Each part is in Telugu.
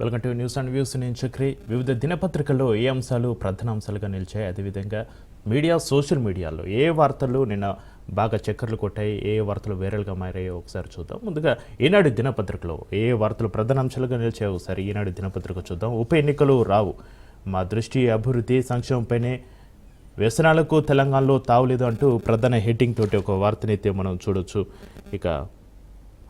Welcome to news and views. నేను చక్రి. వివిధ దినపత్రికల్లో ఏ అంశాలు ప్రధాన అంశాలుగా నిలిచాయి? అదేవిధంగా మీడియా సోషల్ మీడియాలో ఏ వార్తలు నిన్న బాగా చక్కర్లు కొట్టాయి? ఏ వార్తలు వైరల్గా మారాయో ఒకసారి చూద్దాం. ముందుగా ఈనాడు దినపత్రికలో ఏ వార్తలు ప్రధాన అంశాలుగా నిలిచాయో? ఒకసారి ఈనాడు దినపత్రిక చూద్దాం. ఉప ఎన్నికలు రావు. మా దృష్టి అభివృద్ధి సంక్షేమంపైనే. వ్యసనాలకు తెలంగాణలో తావులేదు అంటూ ప్రధాన హెడ్డింగ్ తోటి ఒక వార్తనైతే మనం చూడొచ్చు. ఇక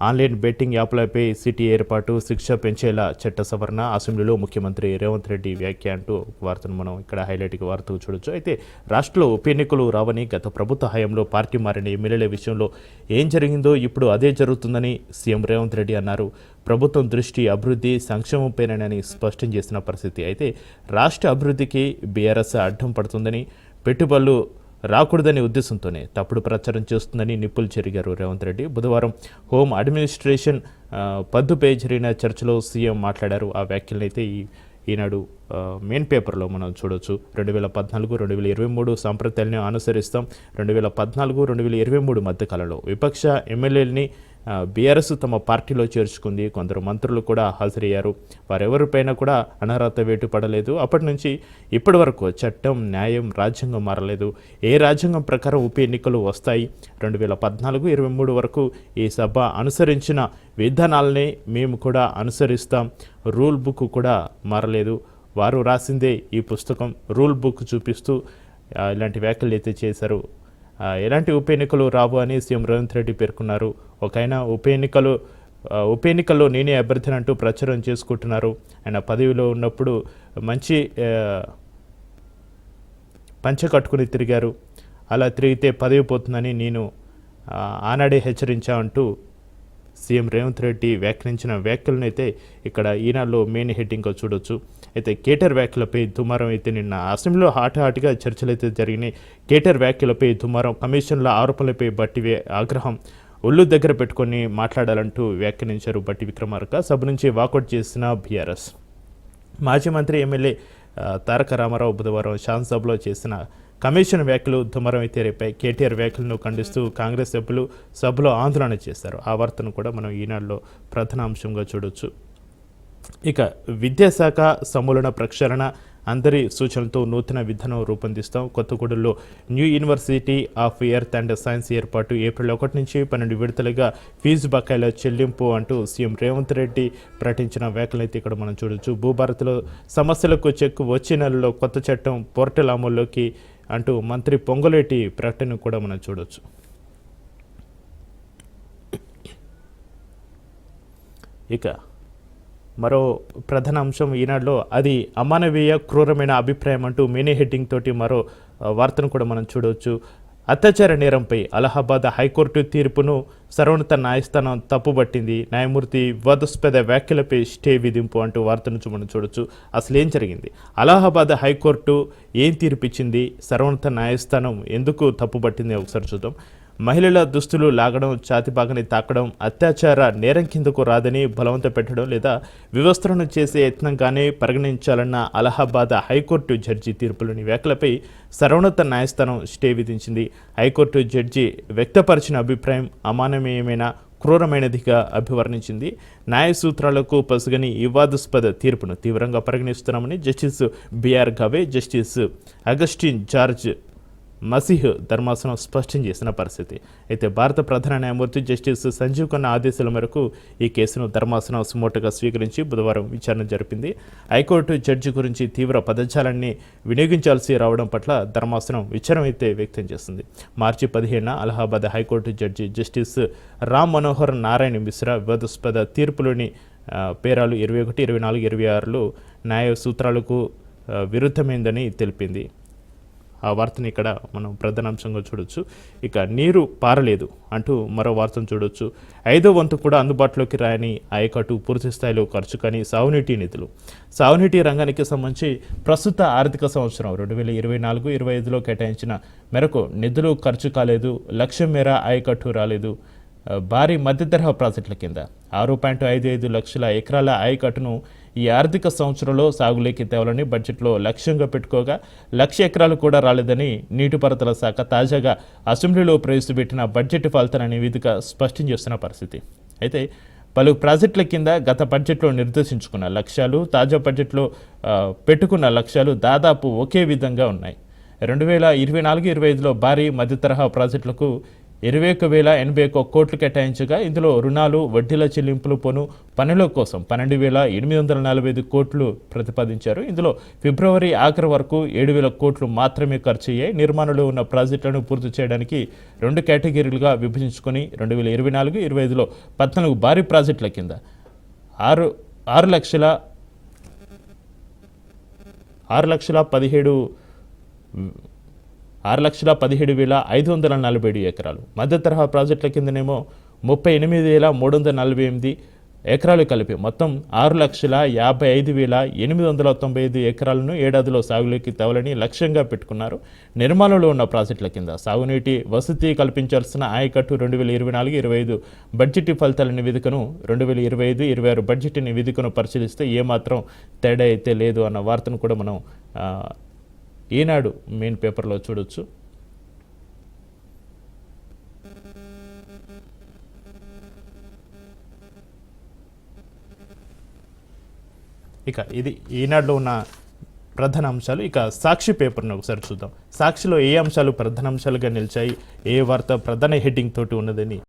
ఆన్లైన్ బెట్టింగ్ యాప్లపై సిటీ ఏర్పాటు శిక్ష పెంచేలా చట్ట సవరణ అసెంబ్లీలో ముఖ్యమంత్రి రేవంత్ రెడ్డి వ్యాఖ్య అంటూ ఒక వార్తను మనం ఇక్కడ హైలైట్గా వార్త చూడొచ్చు. అయితే రాష్ట్రంలో ఉప ఎన్నికలు రావని గత ప్రభుత్వ హయాంలో పార్టీ మారిన ఎమ్మెల్యేల విషయంలో ఏం జరిగిందో ఇప్పుడు అదే జరుగుతుందని సీఎం రేవంత్ రెడ్డి అన్నారు. ప్రభుత్వం దృష్టి అభివృద్ధి సంక్షేమంపైనని స్పష్టం చేసిన పరిస్థితి. అయితే రాష్ట్ర అభివృద్ధికి బీఆర్ఎస్ అడ్డం పడుతుందని పెట్టుబడులు రాకూడదనే ఉద్దేశంతోనే తప్పుడు ప్రచారం చేస్తుందని నిప్పులు చెరిగారు రేవంత్ రెడ్డి. బుధవారం హోమ్ అడ్మినిస్ట్రేషన్ పద్దుపై జరిగిన చర్చలో సీఎం మాట్లాడారు. ఆ వ్యాఖ్యలనైతే ఈ ఈనాడు మెయిన్ పేపర్లో మనం చూడొచ్చు. రెండు వేల పద్నాలుగు రెండు వేల ఇరవై మూడు సాంప్రదాయాలను అనుసరిస్తాం. రెండు వేల పద్నాలుగు రెండు వేల ఇరవై మూడు మధ్యకాలంలో విపక్ష ఎమ్మెల్యేలని బీఆర్ఎస్ తమ పార్టీలో చేర్చుకుంది. కొందరు మంత్రులు కూడా హాజరయ్యారు. వారెవరిపైన కూడా అనర్హత వేటు పడలేదు. అప్పటి నుంచి ఇప్పటి వరకు చట్టం న్యాయం రాజ్యాంగం మారలేదు. ఏ రాజ్యాంగం ప్రకారం ఉప ఎన్నికలు వస్తాయి? రెండు వేల పద్నాలుగు ఇరవై మూడు వరకు ఈ సభ అనుసరించిన విధానాలనే మేము కూడా అనుసరిస్తాం. రూల్ బుక్ కూడా మారలేదు. వారు రాసిందే ఈ పుస్తకం. రూల్ బుక్ చూపిస్తూ ఇలాంటి వ్యాఖ్యలు అయితే చేశారు. ఎలాంటి ఉప ఎన్నికలు రావు అని సీఎం రేవంత్ రెడ్డి పేర్కొన్నారు. ఒక ఆయన ఉప ఎన్నికలు ఉప ఎన్నికల్లో నేనే అభ్యర్థిని అంటూ ప్రచారం చేసుకుంటున్నారు. ఆయన పదవిలో ఉన్నప్పుడు మంచి పంచ కట్టుకుని తిరిగారు. అలా తిరిగితే పదవి పోతుందని నేను ఆనాడే హెచ్చరించా అంటూ సీఎం రేవంత్ రెడ్డి వ్యాఖ్యానించిన వ్యాఖ్యలను అయితే ఇక్కడ ఈనాడులో మెయిన్ హెడ్డింగ్గా చూడొచ్చు. అయితే కేటర్ వ్యాఖ్యలపై దుమారం అయితే నిన్న అసెంబ్లీలో హాట్ హాట్గా చర్చలు అయితే జరిగినాయి. కేటర్ వ్యాఖ్యలపై దుమారం కమిషన్ల ఆరోపణలపై బట్టి ఆగ్రహం. ఒళ్ళు దగ్గర పెట్టుకొని మాట్లాడాలంటూ వ్యాఖ్యానించారు బట్టి విక్రమార్క. సభ నుంచి వాకౌట్ చేసిన బీఆర్ఎస్. మాజీ మంత్రి ఎమ్మెల్యే తారక రామారావు బుధవారం శాసనసభలో చేసిన కమిషన్ వ్యాఖ్యలు దుమారం అయితే కేటీఆర్ వ్యాఖ్యలను ఖండిస్తూ కాంగ్రెస్ సభ్యులు సభలో ఆందోళన చేశారు. ఆ వార్తను కూడా మనం ఈనాడులో ప్రధాన అంశంగా చూడొచ్చు. ఇక విద్యాశాఖ సమూలన ప్రక్షాళన అందరి సూచనలతో నూతన విధానం రూపొందిస్తాం. కొత్తగూడెంలో new university of earth and science ఏర్పాటు ఏప్రిల్ ఒకటి నుంచి పన్నెండు విడతలుగా ఫీజు బకాయిల చెల్లింపు అంటూ సీఎం రేవంత్ రెడ్డి ప్రకటించిన వ్యాఖ్యలైతే ఇక్కడ మనం చూడొచ్చు. భూభారత్లో సమస్యలకు చెక్కు వచ్చే నెలలో కొత్త చట్టం పోర్టల్ అమల్లోకి అంటూ మంత్రి పొంగులేటి ప్రకటన కూడా మనం చూడొచ్చు. ఇక మరో ప్రధాన అంశం ఈనాడులో అది అమానవీయ క్రూరమైన అభిప్రాయం అంటూ మినీ హెడ్డింగ్ తోటి మరో వార్తను కూడా మనం చూడవచ్చు. అత్యాచార నేరంపై అలహాబాద్ హైకోర్టు తీర్పును సర్వోన్నత న్యాయస్థానం తప్పుబట్టింది న్యాయమూర్తి వివాదాస్పద వ్యాఖ్యలపై స్టే విధింపు అంటూ వార్తను నుంచి మనం చూడొచ్చు. అసలు ఏం జరిగింది? అలహాబాద్ హైకోర్టు ఏం తీర్పిచ్చింది? సర్వోన్నత న్యాయస్థానం ఎందుకు తప్పుబట్టింది ఒకసారి చూద్దాం. మహిళల దుస్తులు లాగడం ఛాతిపాకని తాకడం అత్యాచార నేరం కిందకు రాదని బలవంత పెట్టడం లేదా వివస్త్రను చేసే యత్నంగానే పరిగణించాలన్న అలహాబాద్ హైకోర్టు జడ్జి తీర్పులోని వ్యాఖ్యలపై సర్వోన్నత న్యాయస్థానం స్టే విధించింది. హైకోర్టు జడ్జి వ్యక్తపరిచిన అభిప్రాయం అమానవీయమైన క్రూరమైనదిగా అభివర్ణించింది. న్యాయ సూత్రాలకు పసుగని వివాదాస్పద తీర్పును తీవ్రంగా పరిగణిస్తున్నామని justice B R Gavai justice Augustine George Masih ధర్మాసనం స్పష్టం చేసిన పరిస్థితి. అయితే భారత ప్రధాన న్యాయమూర్తి జస్టిస్ సంజీవ్ ఖన్నా ఆదేశాల మేరకు ఈ కేసును ధర్మాసనం సుమోటగా స్వీకరించి బుధవారం విచారణ జరిపింది. హైకోర్టు జడ్జి గురించి తీవ్ర పదజాలాన్ని వినియోగించాల్సి రావడం పట్ల ధర్మాసనం విచారం అయితే వ్యక్తం చేస్తుంది మార్చి పదిహేనున Allahabad high court judge justice Ram Manohar Narayan Mishra వివాదాస్పద తీర్పులోని పేరాలు ఇరవై ఒకటి ఇరవై నాలుగు ఇరవై ఆరులో న్యాయ సూత్రాలకు విరుద్ధమైందని తెలిపింది. ఆ వార్తని ఇక్కడ మనం ప్రధాన అంశంగా చూడొచ్చు. ఇక నీరు పారలేదు అంటూ మరో వార్తను చూడొచ్చు. ఐదో వంతు కూడా అందుబాటులోకి రాయని ఆయకట్టు పూర్తి స్థాయిలో ఖర్చు కానీ సాగునీటి నిధులు. సాగునీటి రంగానికి సంబంధించి ప్రస్తుత ఆర్థిక సంవత్సరం రెండు వేల ఇరవై నాలుగు ఇరవై ఐదులో కేటాయించిన మేరకు నిధులు ఖర్చు కాలేదు లక్ష్యం మేర ఆయకట్టు రాలేదు. భారీ మధ్య తరహా ప్రాజెక్టుల కింద ఆరు పాయింట్ ఐదు ఐదు లక్షల ఎకరాల ఆయకట్టును ఈ ఆర్థిక సంవత్సరంలో సాగులోకి తేవాలని బడ్జెట్లో లక్ష్యంగా పెట్టుకోగా లక్ష ఎకరాలు కూడా రాలేదని నీటిపారుదల శాఖ తాజాగా అసెంబ్లీలో ప్రవేశపెట్టిన బడ్జెట్ ఫలితాల నివేదిక స్పష్టం చేస్తున్న పరిస్థితి. అయితే పలు ప్రాజెక్టుల కింద గత బడ్జెట్లో నిర్దేశించుకున్న లక్ష్యాలు తాజా బడ్జెట్లో పెట్టుకున్న లక్ష్యాలు దాదాపు ఒకే విధంగా ఉన్నాయి. రెండు వేల ఇరవై నాలుగు ఇరవై ఐదులో భారీ మధ్య తరహా ప్రాజెక్టులకు ఇరవై ఒక వేల ఎనభై ఒక్క కోట్లు కేటాయించగా ఇందులో రుణాలు వడ్డీల చెల్లింపులు పోను పనుల కోసం పన్నెండు వేల ఎనిమిది వందల నలభై ఐదు కోట్లు ప్రతిపాదించారు. ఇందులో ఫిబ్రవరి ఆఖరి వరకు ఏడు వేల కోట్లు మాత్రమే ఖర్చు అయ్యాయి. నిర్మాణంలో ఉన్న ప్రాజెక్టులను పూర్తి చేయడానికి రెండు కేటగిరీలుగా విభజించుకొని రెండు వేల ఇరవై నాలుగు ఇరవై ఐదులో పద్నాలుగు భారీ ప్రాజెక్టుల కింద ఆరు ఆరు లక్షల ఆరు లక్షల పదిహేడు ఆరు లక్షల పదిహేడు వేల ఐదు వందల నలభై ఏడు ఎకరాలు. మధ్య తరహా ప్రాజెక్టుల కిందనేమో ముప్పై ఎనిమిది వేల మూడు వందల నలభై ఎనిమిది ఎకరాలు కలిపి మొత్తం ఆరు లక్షల యాభై ఐదు వేల ఎనిమిది వందల తొంభై ఐదు ఎకరాలను ఏడాదిలో సాగులోకి తేవాలని లక్ష్యంగా పెట్టుకున్నారు. నిర్మాణంలో ఉన్న ప్రాజెక్టుల కింద సాగునీటి వసతి కల్పించాల్సిన ఆయకట్టు రెండు వేల ఇరవై నాలుగు ఇరవై ఐదు బడ్జెట్ ఫలితాల నివేదికను రెండు వేల ఇరవై ఐదు ఇరవై ఆరు బడ్జెట్ నివేదికను పరిశీలిస్తే ఏమాత్రం తేడా అయితే లేదు అన్న వార్తను కూడా మనం ఈనాడు మెయిన్ పేపర్లో చూడొచ్చు. ఇక ఇది ఈనాడులో ఉన్న ప్రధాన అంశాలు. ఇక సాక్షి పేపర్ని ఒకసారి చూద్దాం. సాక్షిలో ఏ అంశాలు ప్రధాన అంశాలుగా నిలిచాయి? ఏ వార్త ప్రధాన హెడ్డింగ్ తోటి ఉన్నదని